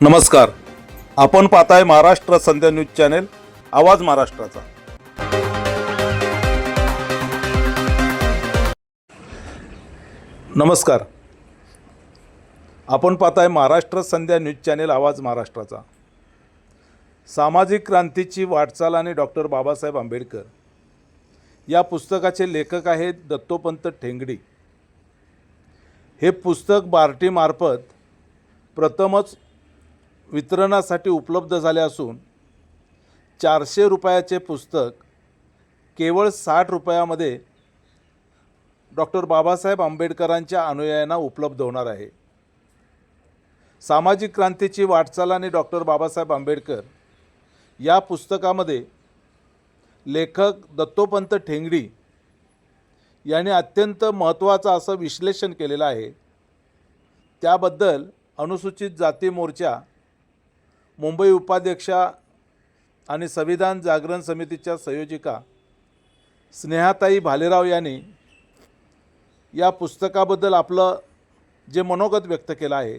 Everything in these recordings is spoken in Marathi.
नमस्कार. आपण पाहताय महाराष्ट्र संध्या न्यूज चॅनेल आवाज महाराष्ट्राचा. नमस्कार. आपण पाहताय महाराष्ट्र संध्या न्यूज चॅनेल आवाज महाराष्ट्राचा. सामाजिक क्रांतीची वाटचाल आणि डॉक्टर बाबासाहेब आंबेडकर. या पुस्तकाचे लेखक आहेत दत्तोपंत ठेंगडी. हे पुस्तक बार्टीमार्फत प्रथमच वितरणासाठी उपलब्ध झाले असून चारशे रुपयाचे पुस्तक केवळ साठ रुपयामध्ये डॉक्टर बाबासाहेब आंबेडकरांच्या अनुयायांना उपलब्ध होणार आहे. सामाजिक क्रांतीची वाटचाल आणि डॉक्टर बाबासाहेब आंबेडकर या पुस्तकामध्ये लेखक दत्तोपंत ठेंगडी यांनी अत्यंत महत्त्वाचं असं विश्लेषण केलेलं आहे. त्याबद्दल अनुसूचित जाती मोर्चा मुंबई उपाध्यक्षा आणि संविधान जागरण समितीच्या संयोजिका स्नेहाताई भालेराव यांनी या पुस्तकाबद्दल आपलं जे मनोगत व्यक्त केलं आहे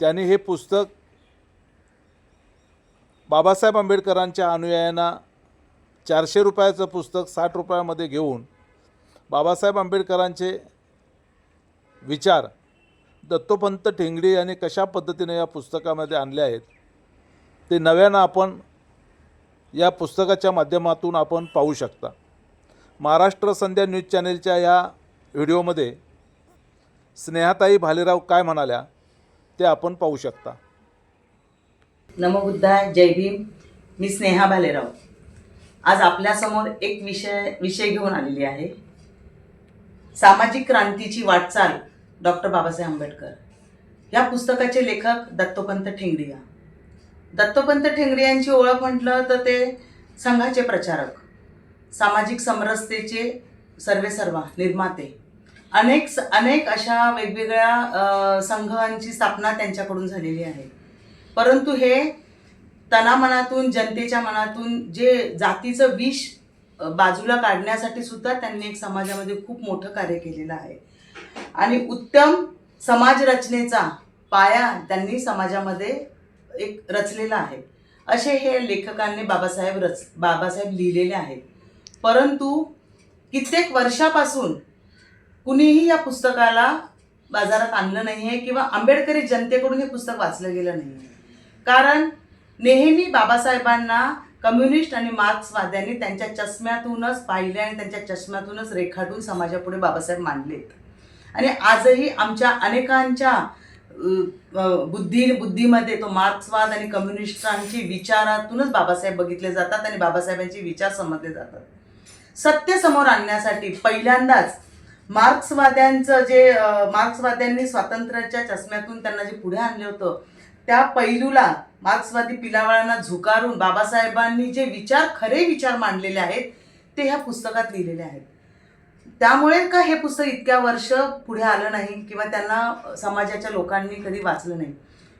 त्यांनी हे पुस्तक बाबासाहेब आंबेडकरांच्या अनुयायांना चारशे रुपयाचं पुस्तक साठ रुपयामध्ये घेऊन बाबासाहेब आंबेडकरांचे विचार दत्तोपंत ठेंगडी यांनी कशा पद्धतीने या पुस्तकामध्ये आणले आहेत ते नव्यानं आपण या पुस्तकाच्या माध्यमातून आपण पाहू शकता. महाराष्ट्र संध्या न्यूज चॅनेलच्या या व्हिडिओमध्ये स्नेहाताई भालेराव काय म्हणाल्या ते आपण पाहू शकता. नमबुद्धा जय भीम. मी स्नेहा भालेराव. आज आपल्यासमोर एक विषय विषय घेऊन आलेली आहे. सामाजिक क्रांतीची वाटचाल डॉक्टर बाबासाहेब आंबेडकर. या पुस्तकाचे लेखक दत्तोपंत ठेंगडिया. दत्तोपंत ठेंगरे यांची ओळख म्हटलं तर ते संघाचे प्रचारक सामाजिक समरसतेचे सर्वेसर्वा निर्माते. अनेक अनेक अशा वेगवेगळ्या संघांची स्थापना त्यांच्याकडून झालेली आहे. परंतु हे तनामनातून जनतेच्या मनातून जे जातीचं विष बाजूला काढण्यासाठी सुद्धा त्यांनी एक समाजामध्ये खूप मोठं कार्य केलेलं आहे. आणि उत्तम समाजरचनेचा पाया त्यांनी समाजामध्ये एक रचलेला आहे. असे हे लेखकांनी बाबासाहेब रच बाबासाहेब लिहिलेले आहेत. परंतु कित्येक वर्षापासून कुणीही या पुस्तकाला बाजारात आणलं नाही आहे किंवा आंबेडकरी जनतेकडून हे पुस्तक वाचलं गेलं नाही आहे कारण नेहमी बाबासाहेबांना कम्युनिस्ट आणि मार्क्सवाद्यांनी त्यांच्या चष्म्यातूनच पाहिले आणि त्यांच्या चष्म्यातूनच रेखाटून समाजापुढे बाबासाहेब मांडलेत. आणि आजही आमच्या अनेकांच्या बुद्धी बुद्धीमध्ये तो मार्क्सवाद आणि कम्युनिस्टांची विचारातूनच बाबासाहेब बघितले जातात आणि बाबासाहेबांचे विचार समजले जातात. सत्य समोर आणण्यासाठी पहिल्यांदाच मार्क्सवाद्यांचं जे मार्क्सवाद्यांनी स्वातंत्र्याच्या चष्म्यातून त्यांना जे पुढे आणलं होतं त्या पैलूला मार्क्सवादी पिलावळांना झुकारून बाबासाहेबांनी जे विचार खरे विचार मांडलेले आहेत ते ह्या पुस्तकात लिहिलेले आहेत. त्यामुळे का हे पुस्तक इतक्या वर्ष पुढे आलं नाही किंवा त्यांना समाजाच्या लोकांनी कधी वाचलं नाही?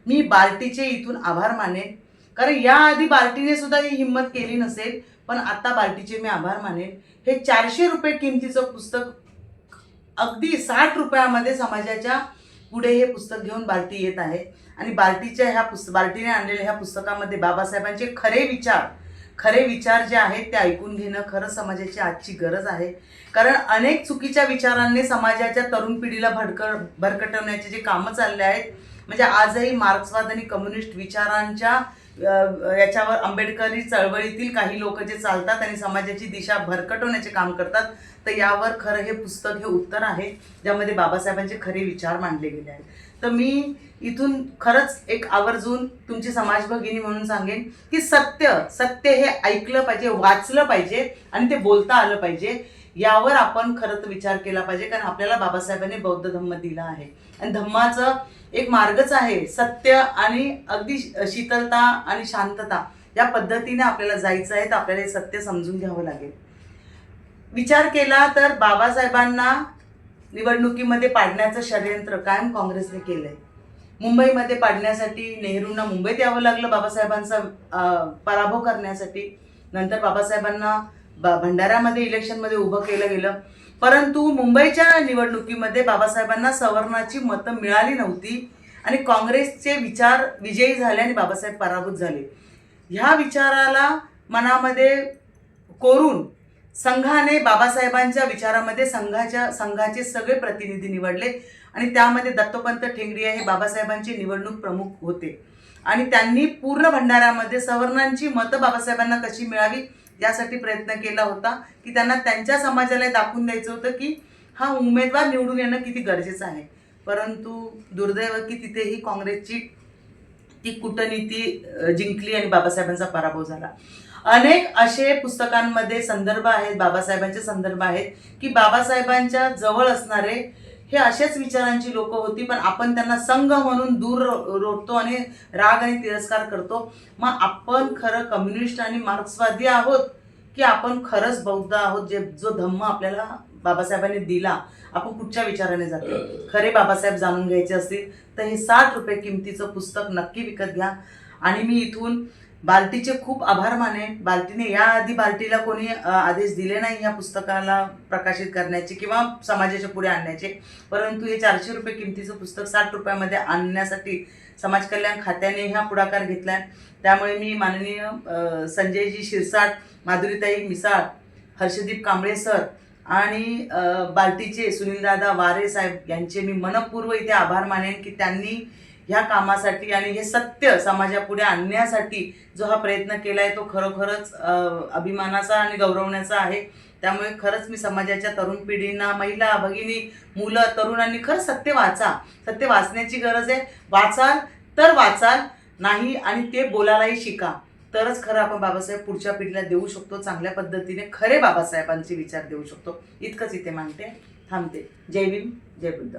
मी बार्टीचे इथून आभार मानेन. कारण याआधी बार्टीने सुद्धा ही हिंमत केली नसेल पण आता बार्टीचे मी आभार मानेन. हे चारशे रुपये किमतीचं पुस्तक अगदी साठ रुपयामध्ये समाजाच्या पुढे हे पुस्तक घेऊन बार्टी येत आहे. आणि बार्टीच्या ह्या पुस्त बार्टीने आणलेल्या ह्या पुस्तकामध्ये बाबासाहेबांचे खरे विचार खरे विचार जे आहेत ते ऐकून घेणं खरं समाजाची आजची गरज आहे. कारण अनेक चुकीच्या विचारांनी समाजाच्या तरुण पिढीला भडक भरकटवण्याचे जे कामं चालले आहेत म्हणजे आजही मार्क्सवाद आणि कम्युनिस्ट विचारांच्या याच्यावर आंबेडकरी चळवळीतील काही लोक जे चालतात आणि समाजाची दिशा भरकटवण्याचे काम करतात तर यावर खरं हे पुस्तक हे उत्तर आहे ज्यामध्ये बाबासाहेबांचे खरे विचार मांडले गेले आहेत. तर मी इथून खरंच एक आवर्जून तुमची समाज भगिनी म्हणून सांगेन की सत्य सत्य हे ऐकलं पाहिजे वाचलं पाहिजे आणि ते बोलता आलं पाहिजे. यावर आपण खरं तर विचार केला पाहिजे कारण आपल्याला बाबासाहेबांनी बौद्ध धम्म दिला आहे. आणि धम्माचं एक मार्गच आहे सत्य आणि अगदी शीतलता आणि शांतता. या पद्धतीने आपल्याला जायचं आहे तर आपल्याला हे सत्य समजून घ्यावं लागेल. विचार केला तर बाबासाहेबांना निवडणुकीमध्ये पाडण्याचं षडयंत्र कायम काँग्रेसने केलंय. मुंबईमध्ये पाडण्यासाठी नेहरूंना मुंबईत यावं लागलं बाबासाहेबांचा पराभव करण्यासाठी. नंतर बाबासाहेबांना भंडाऱ्यामध्ये इलेक्शनमध्ये उभं केलं गेलं. परंतु मुंबईच्या निवडणुकीमध्ये बाबासाहेबांना सवर्णाची मतं मिळाली नव्हती आणि काँग्रेसचे विचार विजयी झाले आणि बाबासाहेब पराभूत झाले. ह्या विचाराला मनामध्ये कोरून संघाने बाबासाहेबांच्या विचारामध्ये संघाच्या संघाचे सगळे प्रतिनिधी निवडले आणि त्यामध्ये दत्तोपंत ठेंगडिया हे बाबासाहेबांचे निवडणूक प्रमुख होते. आणि त्यांनी पूर्ण भंडाऱ्यामध्ये सवर्णांची मतं बाबासाहेबांना कशी मिळावी यासाठी प्रयत्न केला होता की त्यांना त्यांच्या समाजाला दाखवून द्यायचं होतं की हा उमेदवार निवडून येणं किती गरजेचं आहे. परंतु दुर्दैव की तिथेही काँग्रेसची ती कूटनीती जिंकली आणि बाबासाहेबांचा पराभव झाला. अनेक असे पुस्तकांमध्ये संदर्भ आहेत बाबासाहेबांचे संदर्भ आहेत की बाबासाहेबांच्या जवळ असणारे हे अशाच विचारांची लोक होती पण आपण त्यांना संघ म्हणून दूर रोडतो आणि राग आणि तिरस्कार करतो. मग आपण खरं कम्युनिस्ट आणि मार्क्सवादी आहोत की आपण खरंच बौद्ध आहोत जे जो धम्म आपल्याला बाबासाहेबांनी दिला आपण कुठच्या विचाराने जातो? खरे बाबासाहेब जाणून घ्यायचे असतील तर हे साठ रुपये किमतीचं पुस्तक नक्की विकत घ्या. आणि मी इथून बाल्टीचे खूप आभार मानेन बाल्टीने याआधी बाल्टीला कोणी आदेश दिले नाही या पुस्तकाला प्रकाशित करण्याचे किंवा समाजाच्या पुढे आणण्याचे. परंतु हे चारशे रुपये किमतीचं पुस्तक साठ रुपयामध्ये आणण्यासाठी समाज कल्याण खात्याने हा पुढाकार घेतलाय. त्यामुळे मी माननीय संजयजी शिरसाट माधुरीताई मिसाळ हर्षदीप कांबळे सर आणि बाल्टीचे सुनीलदादा वारे साहेब यांचे मी मनपूर्व इथे आभार मानेन की त्यांनी ह्या कामासाठी आणि हे सत्य समाजापुढे आणण्यासाठी जो हा प्रयत्न केला आहे तो खरोखरच अभिमानाचा आणि गौरवण्याचा आहे. त्यामुळे खरंच मी समाजाच्या तरुण पिढींना महिला भगिनी मुलं तरुणांनी खरंच सत्य वाचा. सत्य वाचण्याची गरज आहे. वाचाल तर वाचाल नाही आणि ते बोलायलाही शिका. तरच खरं आपण बाबासाहेब पुढच्या पिढीला देऊ शकतो चांगल्या पद्धतीने खरे बाबासाहेबांचे विचार देऊ शकतो. इतकंच इथे मानते थांबते. जय भीम जय बुद्ध.